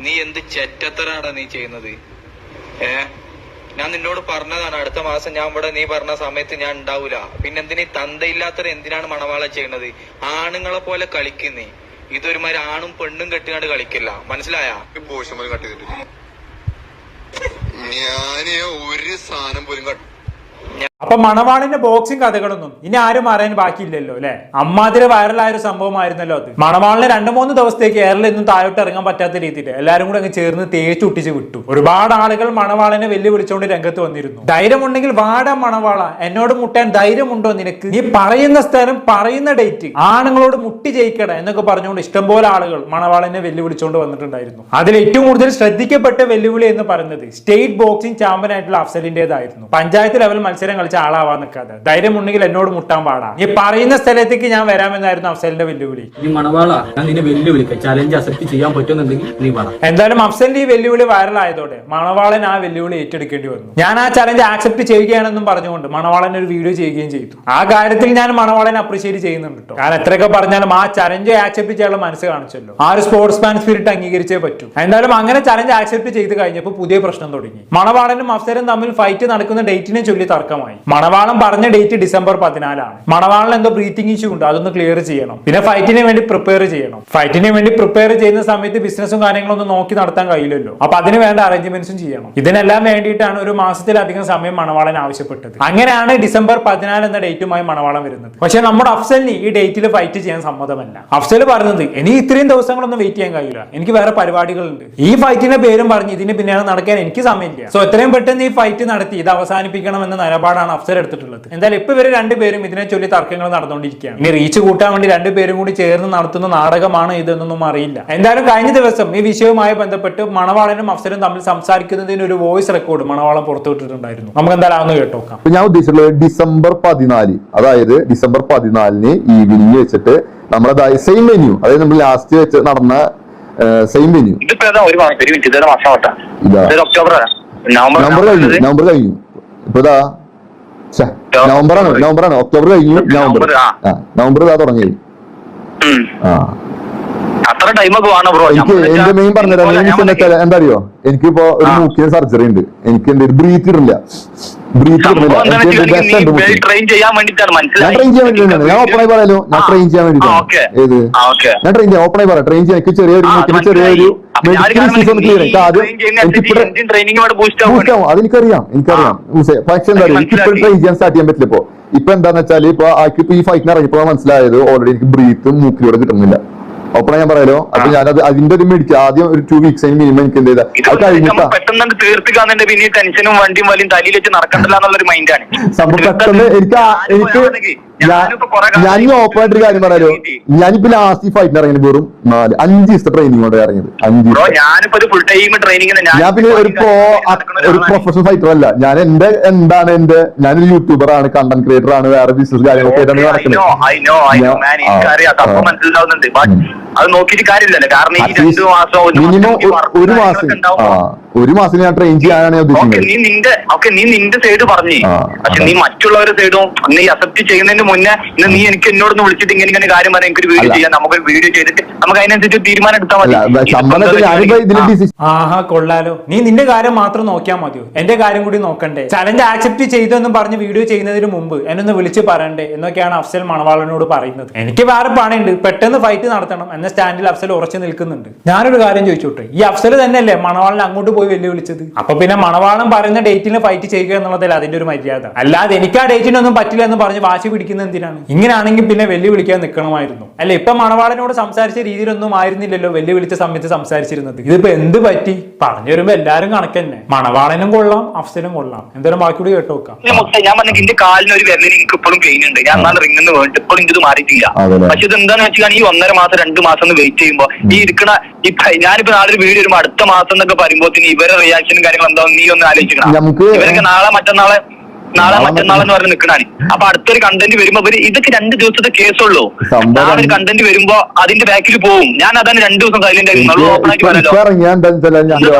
നീ എന്ത് ചെറ്റത്തരാടാ നീ ചെയ്യുന്നത്? ഏ? ഞാൻ നിന്നോട് പറഞ്ഞതാണ് അടുത്ത മാസം ഞാൻ ഇവിടെ നീ പറഞ്ഞ സമയത്ത് ഞാൻ ഉണ്ടാവൂല. പിന്നെ എന്തിനീ തന്തയില്ലാത്തവർ എന്തിനാണ് മണവാള ചെയ്യണത് ആണുങ്ങളെ പോലെ കളിക്കുന്നേ ഇതൊരുമാതിരി ആണും പെണ്ണും കെട്ടിക്കാണ്ട് കളിക്കില്ല. മനസ്സിലായാ? ഞാൻ ഒരു സാധനം പോലും കട്ട് അപ്പൊ മണവാളിന്റെ ബോക്സിംഗ് കഥകളൊന്നും ഇനി ആരും അറിയാൻ ബാക്കിയില്ലല്ലോ അല്ലെ? അമ്മാതിരി വൈറലായ ഒരു സംഭവമായിരുന്നല്ലോ അത്. മണവാളിന് രണ്ടു മൂന്ന് ദിവസത്തേക്ക് കേരളം ഇന്നും താഴോട്ട് ഇറങ്ങാൻ പറ്റാത്ത രീതിയിൽ എല്ലാരും കൂടെ അങ്ങ് ചേർന്ന് തേച്ചൊട്ടിച്ച് വിട്ടു. ഒരുപാട് ആളുകൾ മണവാളിനെ വെല്ലുവിളിച്ചുകൊണ്ട് രംഗത്ത് വന്നിരുന്നു. ധൈര്യമുണ്ടെങ്കിൽ വാട മണവാള എന്നോട് മുട്ടാൻ ധൈര്യമുണ്ടോ നിനക്ക്? നീ പറയുന്ന സ്ഥലം പറയുന്ന ഡേറ്റ് ആണുങ്ങളോട് മുട്ടി ജയിക്കട എന്നൊക്കെ പറഞ്ഞുകൊണ്ട് ഇഷ്ടംപോലെ ആളുകൾ മണവാളിനെ വെല്ലുവിളിച്ചുകൊണ്ട് വന്നിട്ടുണ്ടായിരുന്നു. അതിൽ ഏറ്റവും കൂടുതൽ ശ്രദ്ധിക്കപ്പെട്ട വെല്ലുവിളി എന്ന് പറയുന്നത് സ്റ്റേറ്റ് ബോക്സിംഗ് ചാമ്പ്യൻ ആയിട്ടുള്ള അഫ്സലിന്റേതായിരുന്നു. പഞ്ചായത്ത് ലെവൽ മത്സരം കളിച്ച ആളാവാൻ നിൽക്കാതെ. ധൈര്യം ഉണ്ടെങ്കിൽ എന്നോട് മുട്ടാൻ പാടാ. ഈ പറയുന്ന സ്ഥലത്തേക്ക് ഞാൻ വരാമെന്നായിരുന്നു അഫ്സലിന്റെ വെല്ലുവിളി. നീ മണവാള ഞാൻ നിന്നെ വെല്ലുവിളിക്കാം. ചലഞ്ച് അക്സെപ്റ്റ് ചെയ്യാൻ പറ്റുന്നുണ്ടെങ്കിൽ നീ പറ. എന്തായാലും അഫ്സലിന്റെ ഈ വെല്ലുവിളി വൈറലായതോടെ മണവാളൻ ആ വെല്ലുവിളി ഏറ്റെടുക്കേണ്ടി വന്നു. ഞാൻ ആ ചലഞ്ച് ആക്സെപ്റ്റ് ചെയ്യുകയാണെന്നും പറഞ്ഞുകൊണ്ട് മണവാളൻ ഒരു വീഡിയോ ചെയ്യുകയും ചെയ്തു. ആ കാര്യത്തിൽ ഞാൻ മണവാളനെ അപ്രീഷിയേറ്റ് ചെയ്യുന്നുണ്ട് കേട്ടോ കാരണം എത്രയൊക്കെ പറഞ്ഞാലും ആ ചലഞ്ച് ആക്സെപ്റ്റ് ചെയ്യാനുള്ള മനസ്സ് കാണിച്ചല്ലോ. ആ ഒരു സ്പോർട്സ് മാൻ സ്പിരിറ്റ് അംഗീകരിച്ചേ പറ്റൂ. എന്തായാലും അങ്ങനെ ചലഞ്ച് ആക്സെപ്റ്റ് ചെയ്ത് കഴിഞ്ഞപ്പോൾ പുതിയ പ്രശ്നം തുടങ്ങി. മണവാളനും അഫ്സലും തമ്മിൽ ഫൈറ്റ് നടക്കുന്ന ഡേറ്റിനെ ചൊല്ലി തർക്കമായി മണവാളം പറഞ്ഞ ഡേറ്റ് ഡിസംബർ പതിനാലാണ്. മണവാളൻ എന്തോ ബ്രീത്തിങ് ഇഷ്യൂ ഉണ്ട് അതൊന്ന് ക്ലിയർ ചെയ്യണം. പിന്നെ ഫൈറ്റിന് വേണ്ടി പ്രിപ്പയർ ചെയ്യണം. ഫൈറ്റിന് വേണ്ടി പ്രിപ്പയർ ചെയ്യുന്ന സമയത്ത് ബിസിനസ്സും കാര്യങ്ങളൊന്നും നോക്കി നടത്താൻ കഴിയില്ലല്ലോ. അപ്പൊ അതിന് വേണ്ട അറേഞ്ച്മെന്റ്സും ചെയ്യണം. ഇതിനെല്ലാം വേണ്ടിയിട്ടാണ് ഒരു മാസത്തിലധികം സമയം മണവാളൻ ആവശ്യപ്പെട്ടത്. അങ്ങനെയാണ് ഡിസംബർ പതിനാല് എന്ന ഡേറ്റുമായി മണവാളം വരുന്നത്. പക്ഷെ നമ്മുടെ അഫ്സലിന് ഈ ഡേറ്റിൽ ഫൈറ്റ് ചെയ്യാൻ സമ്മതമല്ല. അഫ്സൽ പറഞ്ഞത് ഇനി ഇത്രയും ദിവസങ്ങളൊന്നും വെയിറ്റ് ചെയ്യാൻ കഴിയില്ല. എനിക്ക് വേറെ പരിപാടികളുണ്ട്. ഈ ഫൈറ്റിന്റെ പേരും പറഞ്ഞ് ഇതിന് പിന്നാലെ നടക്കാൻ എനിക്ക് സമയമില്ല. സോ എത്രയും പെട്ടെന്ന് ഈ ഫൈറ്റ് നടത്തി ഇത് അവസാനിപ്പിക്കണം എന്ന നിലപാടാണ് അഫ്സർ എടുത്തിട്ടുള്ളത്. എന്തായാലും ഇപ്പൊ ഇവർ രണ്ടുപേരും ഇതിനെ ചൊല്ലി തർക്കങ്ങൾ നടന്നുകൊണ്ടിരിക്കുകയാണ്. ഇനി റീച്ച് കൂട്ടാൻ വേണ്ടി രണ്ടുപേരും കൂടി ചേർന്ന് നടത്തുന്ന നാടകമാണ് ഇതെന്നൊന്നും അറിയില്ല. എന്തായാലും കഴിഞ്ഞ ദിവസം ഈ വിഷയവുമായി ബന്ധപ്പെട്ട് മണവാളനും അഫ്സരും തമ്മിൽ സംസാരിക്കുന്നതിന് ഒരു വോയിസ് റെക്കോർഡ് മണവാളം പുറത്തുവിട്ടിട്ടുണ്ടായിരുന്നു നമുക്ക് എന്തായാലും അതൊന്ന് കേട്ടോക്കാം ഞാൻ ഉദ്ദേശിച്ചിട്ടുള്ളത് ഡിസംബർ പതിനാല് അതായത് ഡിസംബർ പതിനാലിന് ഈവനിങ് വെച്ചിട്ട് നമ്മുടെ സെയിം മെനു അതായത് നമ്മൾ ലാസ്റ്റ് വെച്ച് നടന്ന സെയിം. ഒക്ടോബർ നവംബർ നവംബർ കഴിഞ്ഞു നവംബർ കഴിഞ്ഞു. ഇപ്പൊ നവംബറാണ് നവംബറാണ്. ഒക്ടോബർ കഴിഞ്ഞു നവംബർ നവംബർ, ഇതാ തുടങ്ങി ആ. അത്ര ടൈമൊക്കെ വേണം ബ്രോ എനിക്ക് എന്റെ മെയിൻ പറഞ്ഞുതരാം എന്താ അറിയോ? എനിക്കിപ്പോ ഒരു മുഖ്യ മൂക്കിന് സർജറി ഉണ്ട്. എനിക്ക് എന്റെ ബ്രീത്ത് ഇടില്ല ബ്രീത്ത്. ട്രെയിൻ ചെയ്യാൻ വേണ്ടിട്ടാണ് ഞാൻ ട്രെയിൻ ചെയ്യാൻ വേണ്ടിയിട്ടാണ് ഞാൻ ഓപ്പണായി പറയാലോ? ഞാൻ ട്രെയിൻ ചെയ്യാൻ ഏത്? ഞാൻ ട്രെയിൻ ചെയ്യാം. ഓപ്പണായി പറയാം ട്രെയിൻ ചെയ്യാൻ എനിക്ക് ചെറിയൊരു മൂക്കിന് ചെറിയൊരു അതെനിക്കറിയാം. എനിക്കറിയാം. പക്ഷെ എന്താ പറയുക എനിക്ക് ഇപ്പോൾ മനസ്സിലാക്കി. ട്രെയിൻ ചെയ്യാൻ സ്റ്റാർട്ട് ചെയ്യാൻ പറ്റില്ല ഇപ്പൊ. ഇപ്പൊ എന്താന്ന് വെച്ചാൽ ഇപ്പൊ ഈ ഫൈറ്റിന് ഇറങ്ങിപ്പോ മനസ്സിലായത് ഓൾറെഡി എനിക്ക് ബ്രീത്തും മൂക്കിലൂടെ കിട്ടുന്നില്ല. ഓപ്പണാ ഞാൻ പറയാലോ? അപ്പൊ ഞാനത് അതിന്റെ ഒരു മേടിച്ചു ആദ്യം ഒരു ടു വീക്സ് അതിന് മിനിമം എനിക്ക് എന്ത് ചെയ്താൽ അത് കഴിഞ്ഞിട്ടാ. പെട്ടെന്ന് തീർത്തുകാന്നെ പിന്നെ ടെൻഷനും വണ്ടിയും വലിയും തലയിൽ വെച്ച് നടക്കണ്ടല്ലോ എന്നുള്ളൊരു മൈൻഡാണ് സംഭവം പെട്ടെന്ന് എനിക്ക് എനിക്ക് ഞാൻ ഓപ്പൺ ആയിട്ടൊരു കാര്യം പറയാലോ ഞാനിപ്പോ ലാസ്റ്റ് ഫൈറ്റിന് ഇറങ്ങിയത് വെറും നാല് അഞ്ച് ദിവസത്തെ ട്രെയിനിങ് കൊണ്ട് ഇറങ്ങിയത്. അഞ്ച് ഒരു ഞാൻ പിന്നെ ഒരു പ്രോ ഒരു പ്രൊഫഷണൽ ഫൈറ്റർ അല്ല. ഞാൻ എന്റെ എന്താണ് എന്റെ ഞാനൊരു യൂട്യൂബർ ആണ് കണ്ടന്റ് ക്രിയേറ്റർ ആണ് വേറെ ബിസിനസ് കാര്യങ്ങളൊക്കെ ആയിട്ടാണ് നടക്കുന്നത്. അത് നോക്കിയിട്ട് കാര്യമില്ലല്ലോ. കാരണം ഈ രണ്ടു മാസം ഒരു മാസം. ഒരു മാസം ഞാൻ ട്രെയിൻ ചെയ്യാനാണ് ഞാൻ ഓക്കെ ഉദ്ദേശിക്കുന്നത് നീ നിന്റെ ഓക്കെ നീ നിന്റെ സൈഡ് പറഞ്ഞു. പക്ഷെ നീ മറ്റുള്ളവരുടെ സൈഡും നീ അക്സെപ്റ്റ് ചെയ്യുന്നതിന് മുന്നേ ഇന്ന് നീ എനിക്ക് എന്നോടൊന്ന് വിളിച്ചിട്ട് ഇങ്ങനെ ഇങ്ങനെ കാര്യം പറയാം. എനിക്കൊരു വീഡിയോ. ചെയ്യാം. നമുക്കൊരു വീഡിയോ ചെയ്തിട്ട് നമുക്ക് അതിനനുസരിച്ച് തീരുമാനം എടുത്താൽ മതി. ആഹാ കൊള്ളാലോ. നീ നിന്റെ കാര്യം മാത്രം നോക്കിയാൽ മതിയോ? എന്റെ കാര്യം കൂടി നോക്കണ്ടേ? ചലഞ്ച് ആക്സെപ്റ്റ് ചെയ്തു ചെയ്തെന്നും പറഞ്ഞ് വീഡിയോ ചെയ്യുന്നതിന് മുമ്പ് എന്നൊന്ന് വിളിച്ച് പറയണ്ടേ? എന്നൊക്കെയാണ് അഫ്സൽ മണവാളനോട് പറയുന്നത്. എനിക്ക് വേറെ പണിയുണ്ട്. പെട്ടെന്ന് ഫൈറ്റ് നടത്തണം എന്ന സ്റ്റാൻഡിൽ അഫ്സൽ ഉറച്ചു നിൽക്കുന്നുണ്ട്. ഞാനൊരു കാര്യം ചോദിച്ചോട്ടെ? ഈ അഫ്സൽ തന്നെയല്ലേ മണവാളൻ അങ്ങോട്ട് പോയി വെല്ലുവിളിച്ചത്. അപ്പൊ പിന്നെ മണവാളം പറയുന്ന ഡേറ്റിന് ഫൈറ്റ് ചെയ്യുക എന്നുള്ളതല്ല അതിന്റെ ഒരു മര്യാദ. അല്ലാതെ എനിക്ക് ആ ഡേറ്റിനൊന്നും പറ്റില്ല എന്ന് പറഞ്ഞ് വാശി പിടിക്കുന്ന എന്തിനാണ്? ഇങ്ങനെയാണെങ്കിൽ പിന്നെ വെല്ലുവിളിക്കാൻ നിൽക്കണമായിരുന്നു അല്ല ഇപ്പൊ മണവാളനോട് സംസാരിച്ച രീതിയിലൊന്നും ആയിരുന്നില്ലല്ലോ വെല്ലുവിളിച്ച സമയത്ത് സംസാരിച്ചിരുന്നത്. ഇതിപ്പോ എന്ത് പറ്റി? പറഞ്ഞു വരുമ്പോ എല്ലാരും കണക്കന്നെ. മണവാളനും കൊള്ളാം അഫ്സലും കൊള്ളാം. എന്തായാലും ബാക്കി കൂടി കേട്ടോ നോക്കാം. ഞാൻ പറഞ്ഞ എന്റെ കാലിന് ഒരു വിരലിന് എനിക്ക് ഇപ്പോഴും പെയിൻ ഉണ്ട്. ഞാൻ വേണ്ടിട്ട് ഇപ്പോഴും ഇത് മാറിയിട്ടില്ല. പക്ഷെ ഇത് എന്താന്ന് വെച്ചാൽ ഈ ഒന്നര മാസം രണ്ട് മാസം ഒന്ന് വെയിറ്റ് ചെയ്യുമ്പോ ഈ ഇരിക്കണ ഈ ഞാനിപ്പോ നാളെ ഒരു വീഡിയോ വരുമ്പോ അടുത്ത മാസം എന്നൊക്കെ പറയുമ്പോ ഇവരെ റിയാക്ഷനും കാര്യങ്ങളും എന്താവും നീ ഒന്ന് ആലോചിക്കണം നമുക്ക് ഇവരൊക്കെ നാളെ മറ്റന്നാളെ നാളെ നാളെ മറ്റന്നാളെ എന്ന് പറഞ്ഞ് നിൽക്കണാണ് അപ്പൊ അടുത്തൊരു കണ്ടന്റ് വരുമ്പോ ഇവർ ഇതൊക്കെ രണ്ട് ദിവസത്തെ കേസുള്ളൂ. നാളെ ഒരു കണ്ടന്റ് വരുമ്പോ അതിന്റെ ബാക്കിൽ പോവും. ഞാൻ അതാണ് രണ്ടു ദിവസം സൈലന്റ് ആയിരുന്നു.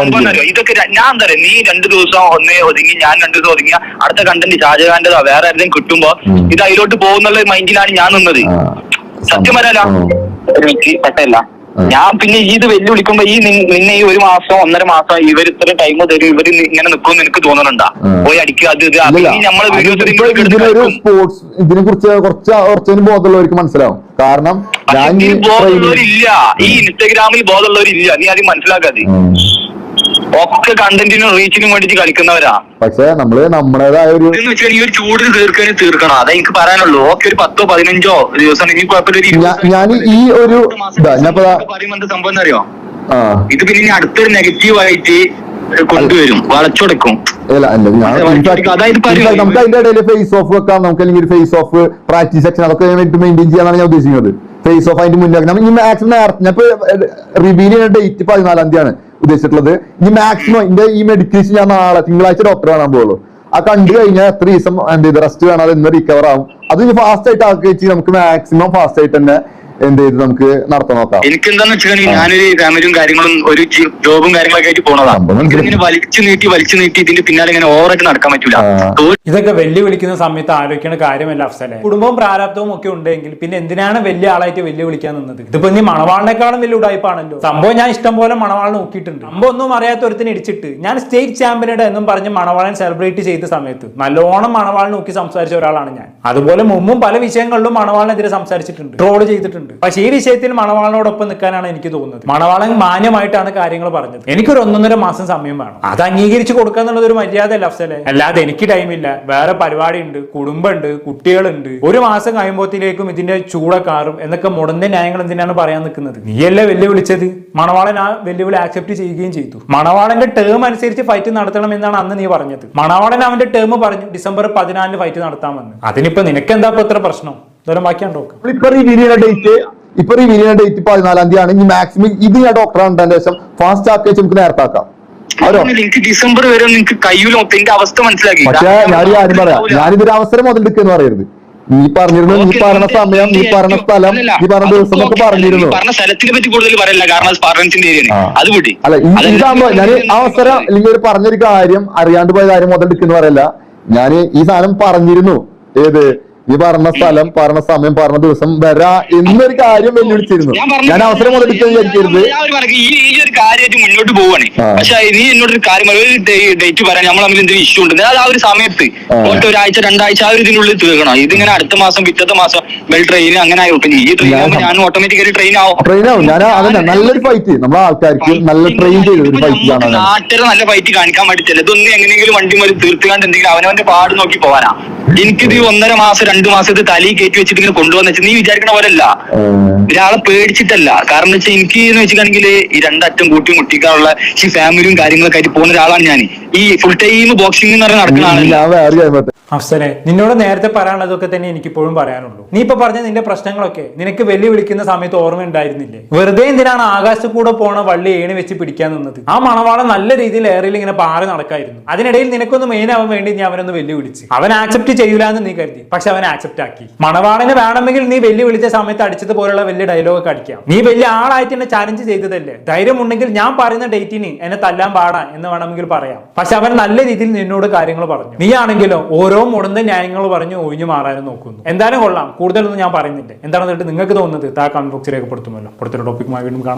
എന്താ? ഇതൊക്കെ ഞാൻ എന്താ പറയാ? നീ രണ്ടു ദിവസം ഒന്നേ ഒതുങ്ങി ഞാൻ രണ്ടു ദിവസം ഒതുങ്ങിയ അടുത്ത കണ്ടന്റ് ഷാജഹാന്റെതാ വേറെ ആരുടെയും കിട്ടുമ്പോ ഇത് അതിലോട്ട് പോകുന്നുള്ള മൈൻഡിലാണ് ഞാൻ നിന്നത്. ആ. സത്യം പറയാലോ? പെട്ടല്ല ഞാൻ പിന്നെ ഈ ഇത് വെല്ലുവിളിക്കുമ്പോ ഈ നിന്നെ ഈ ഒരു മാസം ഒന്നര മാസം ഇവർ ഇത്ര ടൈം തരും ഇവർ ഇങ്ങനെ നിൽക്കുമെന്ന് എനിക്ക് തോന്നുന്നുണ്ടാ. പോയി അടിക്കുക അത് ഇത്. നമ്മൾ ഇതിനൊരു സ്പോർട്സ് ഇതിനെ കുറിച്ച് കുറച്ച് കുറച്ചതിന് ബോധമുള്ളവർക്ക് മനസ്സിലാവും. കാരണം ബോധമുള്ളവരില്ല. ഈ ഇൻസ്റ്റഗ്രാമിൽ ബോധമുള്ളവരില്ല. നീ ആദ്യം മനസ്സിലാക്കാതെ. ഒക്കെ കണ്ടന്റിനും റീച്ചിനും വേണ്ടിട്ട് കളിക്കുന്നവരാ. പക്ഷെ നമ്മൾ നമ്മുടേതായ ഒരു വെച്ചാൽ ഈ ഒരു ചൂടിന് തീർക്കാനും തീർക്കണം. അതാ എനിക്ക് പറയാനുള്ളൂ. ഓക്കെ ഒരു പത്തോ പതിനഞ്ചോ ദിവസം ഇനി കുഴപ്പമില്ല ഒരു ഇരുപത് ഞാ- ഞാൻ ഈ ഒരു ഇതാ, ദാ- പറയുമ്പോ എന്താ സംഭവം എന്നറിയോ ആ. ഇത് പിന്നെ ഇനി അടുത്തൊരു നെഗറ്റീവ് ആയിട്ട് കൊണ്ടുവരും. വളച്ചൊടുക്കും. അല്ല അല്ല ഞാൻ അതെ, in fact- അതായത് in fact നമുക്ക് അതിന്റെ ഇടയിൽ ഫേസ് ഓഫ് വെക്കാം. നമുക്ക് അല്ലെങ്കിൽ ഒരു ഫേസ് ഓഫ് പ്രാക്ടീസ് സെക്ഷൻ അതൊക്കെ മെയിന്റെയിൻ ചെയ്യാനാണ് ഞാൻ ഉദ്ദേശിക്കുന്നത്. ഫേസ് ഓഫ് അതിന്റെ മുന്നേ നമ്മൾ ഈ മാക്സിമം ഞാൻ ഇപ്പൊ റിവീൽ ചെയ്യുന്ന ഡേറ്റ് പതിനാലാം തീയതിയാണ്. ഉദ്ദേശിച്ചിട്ടുള്ളത്. ഈ മാക്സിമം എന്റെ ഈ മെഡിക്കേഷൻ ഞാൻ നാളെ തിങ്കളാഴ്ച ഡോക്ടറെ കാണാൻ പോകുള്ളൂ ആ കണ്ടു കഴിഞ്ഞാൽ എത്ര ദിവസം എന്ത് ചെയ്ത് റെസ്റ്റ് വേണം അത് എന്ന് റിക്കവർ ആവും. അത് ഫാസ്റ്റ് ആയിട്ട് ആക്കി വെച്ച് നമുക്ക് മാക്സിമം ഫാസ്റ്റ് ആയിട്ട് തന്നെ എന്ത് ചെയ്ത് നമുക്ക് നടത്താൻ നോക്കാം. എനിക്ക് എന്താന്ന് വെച്ചിട്ടുണ്ടെങ്കിൽ ഞാനൊരു ഫാമിലിയും കാര്യങ്ങളും ഒരു ജോബും കാര്യങ്ങളൊക്കെ ആയിട്ട് പോണതാണ് ഇങ്ങനെ വലിച്ചു നീട്ടി വലിച്ചു നീട്ടി ഇതിന്റെ പിന്നാലെ ഇങ്ങനെ ഓവറായിട്ട് നടക്കാൻ പറ്റൂല. ഇതൊക്കെ വെല്ലുവിളിക്കുന്ന സമയത്ത് ആലോചിക്കുന്ന കാര്യമല്ല അഫ്സലെ. കുടുംബവും പ്രാരാബ്ദവും ഒക്കെ ഉണ്ടെങ്കിൽ പിന്നെ എന്തിനാണ് വലിയ ആളായിട്ട് വെല്ലുവിളിക്കാൻ നിന്നത്? ഇതിപ്പോ നീ മണവാളിനേക്കാളും വലിയ ഉടായ്പാണല്ലോ സംഭവം ഞാൻ ഇഷ്ടം പോലെ മണവാളിനെ നോക്കിയിട്ടുണ്ട്. സംഭവം ഒന്നും അറിയാത്ത ഒരുത്തിന് ഇടിച്ചിട്ട് ഞാൻ സ്റ്റേറ്റ് ചാമ്പ്യനോട് എന്നും പറഞ്ഞ് മണവാളൻ സെലിബ്രേറ്റ് ചെയ്ത സമയത്ത് നല്ലോണം മണവാളിനെ നോക്കി സംസാരിച്ച ഒരാളാണ് ഞാൻ. അതുപോലെ മുമ്പും പല വിഷയങ്ങളിലും മണവാളിനെതിരെ സംസാരിച്ചിട്ടുണ്ട്. ട്രോൾ ചെയ്തിട്ടുണ്ട്. പക്ഷേ ഈ വിഷയത്തിൽ മണവാളിനോടൊപ്പം നിൽക്കാനാണ് എനിക്ക് തോന്നുന്നത്. മണവാളൻ മാന്യമായിട്ടാണ് കാര്യങ്ങൾ പറഞ്ഞത്. എനിക്കൊരു ഒന്നൊന്നര മാസം സമയം വേണം. അത് അംഗീകരിച്ച് കൊടുക്കുക എന്നുള്ളത് ഒരു മര്യാദ അല്ല അഫ്സലെ. അല്ലാതെ എനിക്ക് ടൈമില്ല. വേറെ പരിപാടി ഉണ്ട് കുടുംബമുണ്ട് കുട്ടികളുണ്ട്. ഒരു മാസം കഴിയുമ്പോഴത്തേക്കും ഇതിന്റെ ചൂടക്കാറും എന്നൊക്കെ മുടന്ത ന്യായങ്ങൾ എന്തിനാണ് പറയാൻ നിൽക്കുന്നത്? നീയല്ലേ വെല്ലുവിളിച്ചത്? മണവാളൻ ആ വെല്ലുവിളി ആക്സെപ്റ്റ് ചെയ്യുകയും ചെയ്തു. മണവാളന്റെ ടേം അനുസരിച്ച് ഫൈറ്റ് നടത്തണം എന്നാണ് അന്ന് നീ പറഞ്ഞത്. മണവാളൻ അവന്റെ ടേം പറഞ്ഞു ഡിസംബർ പതിനാലിന് ഫൈറ്റ് നടത്താമെന്ന്. അതിനിപ്പോ നിനക്ക് എന്താ ഇപ്പൊ ഇത്ര പ്രശ്നം? ഇതൊരു ഡോക്ടർ ഇപ്പൊ ഈ ചെയ്യുന്ന ഡേറ്റ് ഇപ്പൊ ഈ വിരിയുടെ ഡേറ്റ് പതിനാലാം തീയതി ആണ് ഇനി മാക്സിമം ഇത് ഞാൻ ഡോക്ടറെ കണ്ടതിന് ശേഷം ഫാസ്റ്റ് ആക്കി വെച്ച് നമുക്ക് നേരത്തെ ആക്കാം അവരോ എനിക്ക് ഡിസംബർ വരെ നിനക്ക് കയ്യൂല മൊത്തം. അവസ്ഥ മനസ്സിലാക്കി. പക്ഷെ ഞാൻ ഒരു കാര്യം പറയാം. ഞാനിതൊരു അവസരം മുതലെടുക്കുന്നു പറയരുത്. നീ പറഞ്ഞിരുന്നു നീ പറഞ്ഞ സമയം നീ പറഞ്ഞ സ്ഥലം നീ പറഞ്ഞ ദിവസം എന്നൊക്കെ പറഞ്ഞിരുന്നു. പറഞ്ഞ സ്ഥലത്തിനെ പറ്റി കൂടുതൽ പറയല്ല. കാരണം പാർലമെന്റിന്റെ. അത് അല്ല ഇതാകുമ്പോ ഞാൻ അവസരം അല്ലെങ്കിൽ ഒരു പറഞ്ഞൊരു കാര്യം അറിയാണ്ട് പോയ കാര്യം മുതലെടുക്കുന്നു പറയല്ല. ഞാൻ ഈ സാധനം പറഞ്ഞിരുന്നു. ഏത്? ഈ പറഞ്ഞ സ്ഥലം പറഞ്ഞ സമയം പറഞ്ഞ ദിവസം വരാ എന്നൊരു കാര്യം വെല്ലുവിളിച്ചിരുന്നു. ഞാൻ അവസരം മുതൽ വിചാരിക്കരുത് ഈ ഒരു കാര്യമായിട്ട് മുന്നോട്ട് പോവാണ്. പക്ഷേ നീ എന്നോട് ഒരു കാര്യം ഒരു ഡേറ്റ് പറയാൻ നമ്മൾ തമ്മിൽ എന്തെങ്കിലും ഇഷ്യൂ ഉണ്ട് അത് ആ ഒരു സമയത്ത്. പോട്ടെ ഒരാഴ്ച രണ്ടാഴ്ച ആ ഒരു ഇതിനുള്ളിൽ തീർക്കണം. ഇതിങ്ങനെ അടുത്ത മാസം പിറ്റത്തെ മാസം ബെൽ ട്രെയിൻ അങ്ങനെ ആയി. പിന്നെ ഈ ട്രെയിൻ ആകുമ്പോൾ ഞാൻ ഓട്ടോമാറ്റിക്കലി ട്രെയിൻ ആവും. ട്രെയിൻ ആവും. ഞാൻ അതന്നെ. നല്ലൊരു ഫൈറ്റ് നമ്മുടെ ആൾക്കാർക്ക് നല്ല ട്രെയിൻ ചെയ്ത ഒരു ഫൈറ്റ് കാണാൻ നാട്ടിലെ നല്ല ഫൈറ്റ് കാണിക്കാൻ വേണ്ടി ഇതൊന്നും എങ്ങനെയെങ്കിലും വണ്ടി മതി തീർത്തുകാണ്ട് എന്തെങ്കിലും അവനവന്റെ പാട് നോക്കി പോവാനാ. എനിക്കിത് ഈ ഒന്നര മാസം രണ്ടു മാസം ഇത് തലയിൽ കയറ്റി വെച്ചിട്ട് ഇങ്ങനെ കൊണ്ടുവന്ന വെച്ചാൽ നീ വിചാരിക്കണ പോലല്ല ഒരാളെ പേടിച്ചിട്ടല്ല. കാരണം വെച്ചാൽ എനിക്ക് എന്ന് വെച്ചിട്ടുണ്ടെങ്കിൽ ഈ രണ്ടറ്റം കൂട്ടി മുട്ടിക്കാനുള്ള ഈ ഫാമിലിയും കാര്യങ്ങളൊക്കെ ആയിട്ട് പോകുന്ന ഒരാളാണ് ഞാൻ ഈ ഫുൾ ടൈം ബോക്സിംഗ് എന്ന് പറഞ്ഞ നടക്കുന്നതാണ് അഫ്സനെ നിന്നോട് നേരത്തെ പറയാനുള്ളതൊക്കെ തന്നെ എനിക്കിപ്പോഴും പറയാനുള്ളൂ. നീ ഇപ്പൊ പറഞ്ഞ നിന്റെ പ്രശ്നങ്ങളൊക്കെ നിനക്ക് വെല്ലുവിളിക്കുന്ന സമയത്ത് ഓർമ്മ ഉണ്ടായിരുന്നില്ലേ? വെറുതെ എന്തിനാണ് ആകാശത്ത് കൂടെ പോണ വള്ളി ഏണി വെച്ച് പിടിക്കാൻ നിന്നത്? ആ മണവാളം നല്ല രീതിയിൽ എയറിൽ ഇങ്ങനെ പാറി നടക്കായിരുന്നു. അതിനിടയിൽ നിനക്കൊന്ന് മെയിൻ ആവാൻ വേണ്ടി ഞാൻ അവനൊന്ന് വെല്ലുവിളിച്ച്. അവൻ ആക്സെപ്റ്റ് ചെയ്യൂല എന്ന് നീ കരുതി. പക്ഷെ അവനെ ആക്സെപ്റ്റ് ആക്കി. മണവാളിന് വേണമെങ്കിൽ നീ വെല്ലുവിളിച്ച സമയത്ത് അടിച്ചത് പോലുള്ള വലിയ ഡയലോഗ് ഒക്കെ അടിക്കാം. നീ വലിയ ആളായിട്ട് എന്നെ ചാലഞ്ച് ചെയ്തതല്ലേ? ധൈര്യം ഉണ്ടെങ്കിൽ ഞാൻ പറയുന്ന ഡേറ്റിന് എന്നെ തല്ലാൻ പാടാ എന്ന് വേണമെങ്കിൽ പറയാം. പക്ഷെ അവൻ നല്ല രീതിയിൽ നിന്നോട് കാര്യങ്ങൾ പറഞ്ഞു. നീ ആണെങ്കിലോ ഓരോ മുടന്ത ന്യായങ്ങൾ പറഞ്ഞു ഒഴിഞ്ഞു മാറാനും നോക്കുന്നു. എന്തായാലും കൊള്ളാം. കൂടുതലൊന്നും ഞാൻ പറയുന്നില്ല. എന്താണെന്ന് നിങ്ങൾക്ക് തോന്നുന്നത് താ കമന്റ് ബോക്സിൽ രേഖപ്പെടുത്തുമല്ലോ. ടോപ്പിക്കുമായി വീണ്ടും കാണാം.